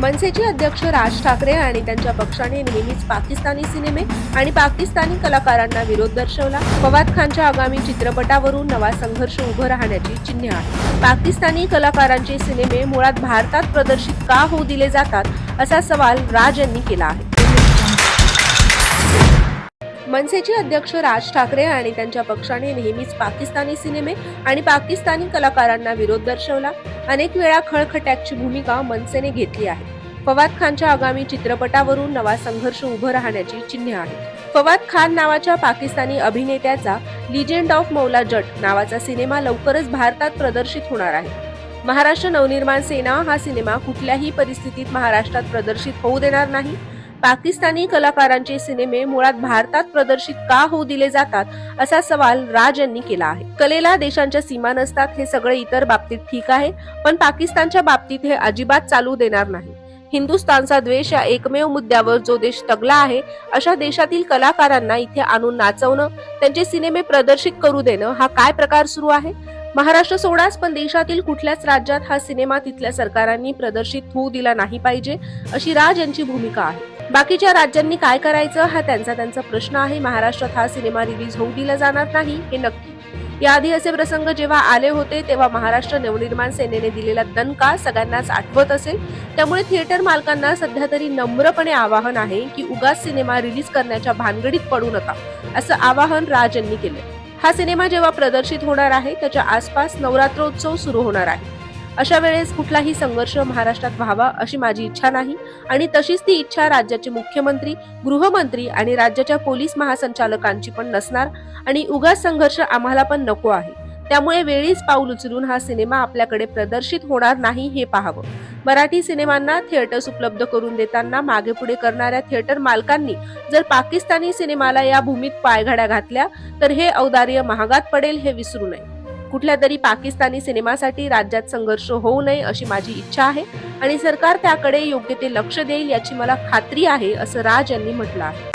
मनसेचे अध्यक्ष राज ठाकरे आणि त्यांच्या पक्षाने नेहमीच पाकिस्तानी सिनेमे आणि पाकिस्तानी कलाकारांना विरोध दर्शवला. फवाद खानच्या आगामी चित्रपटावरून नवा संघर्ष उभं राहण्याची चिन्हे आहेत. पाकिस्तानी कलाकारांचे सिनेमे मुळात भारतात प्रदर्शित का होऊ दिले जातात असा सवाल राज यांनी केला आहे. मनसेचे अध्यक्ष राज ठाकरे आणि त्यांच्या पक्षाने नेहमीच पाकिस्तानी सिनेमे आणि पाकिस्तानी कलाकारांना विरोध दर्शवला. अनेक वेळा खळखट्याची भूमिका मनसेने घेतली आहे. फवाद खानच्या आगामी चित्रपटावरून नवा संघर्ष उभं राहण्याची चिन्हे आहेत. फवाद खान नावाच्या पाकिस्तानी अभिनेत्याचा लिजेंड ऑफ मौला जट नावाचा सिनेमा लवकरच भारतात प्रदर्शित होणार आहे. महाराष्ट्र नवनिर्माण सेना हा सिनेमा कुठल्याही परिस्थितीत महाराष्ट्रात प्रदर्शित होऊ देणार नाही. पाकिस्तानी कलाकारांचे सिनेमे मुळात भारतात प्रदर्शित का होऊ दिले जातात असा सवाल राज यांनी केला आहे. कलेला देशांच्या सीमा नसतात हे सगळे इतर बाबतीत ठीक आहे पण पाकिस्तानच्या बाबतीत हे अजिबात चालू देणार नाही. हिंदुस्थानचा द्वेष या एकमेव मुद्द्यावर जो देश तगला आहे अशा देशातील कलाकारांना इथे आणून नाचवणं त्यांचे सिनेमे प्रदर्शित करू देणं हा काय प्रकार सुरू आहे? महाराष्ट्र सोडाच पण देशातील कुठल्याच राज्यात हा सिनेमा तिथल्या सरकारांनी प्रदर्शित होऊ दिला नाही पाहिजे अशी राज यांची भूमिका आहे. बाकीच्या राज्यांनी काय करायचं हा त्यांचा त्यांचा प्रश्न आहे. महाराष्ट्रात हा सिनेमा रिलीज होऊ दिला जाणार नाही हे नक्की. याआधी असे प्रसंग जेव्हा आले होते तेव्हा महाराष्ट्र नवनिर्माण सेनेने दिलेला दणका सगळ्यांनाच आठवत असेल. त्यामुळे थिएटर मालकांना सध्या तरी नम्रपणे आवाहन आहे की उगाच सिनेमा रिलीज करण्याच्या भानगडीत पडू नका असं आवाहन राज यांनी केलं हा सिनेमा जेव्हा प्रदर्शित होणार आहे त्याच्या आसपास नवरात्रोत्सव सुरू होणार आहे. अशा वेळेस कुठलाही संघर्ष महाराष्ट्रात व्हावा अशी माझी इच्छा नाही आणि तशीच ती इच्छा राज्याचे मुख्यमंत्री गृहमंत्री आणि राज्याच्या पोलीस महासंचालकांची पण नसणार आणि उगाच संघर्ष आम्हाला पण नको आहे. त्यामुळे वेळीच पाऊल उचलून हा सिनेमा आपल्याकडे प्रदर्शित होणार नाही हे पाहावं. मराठी सिनेमांना थिएटर्स उपलब्ध करून देताना मागे पुढे करणाऱ्या थिएटर मालकांनी जर पाकिस्तानी सिनेमाला या भूमीत पायघड्या घातल्या तर हे औदार्य महागात पडेल हे विसरू नये. कुठल्या तरी पाकिस्तानी सिनेमासाठी राज्यात संघर्ष होऊ नये अशी माझी इच्छा आहे आणि सरकार त्याकडे योग्य ते लक्ष देईल याची मला खात्री आहे असं राज यांनी म्हटलं आहे.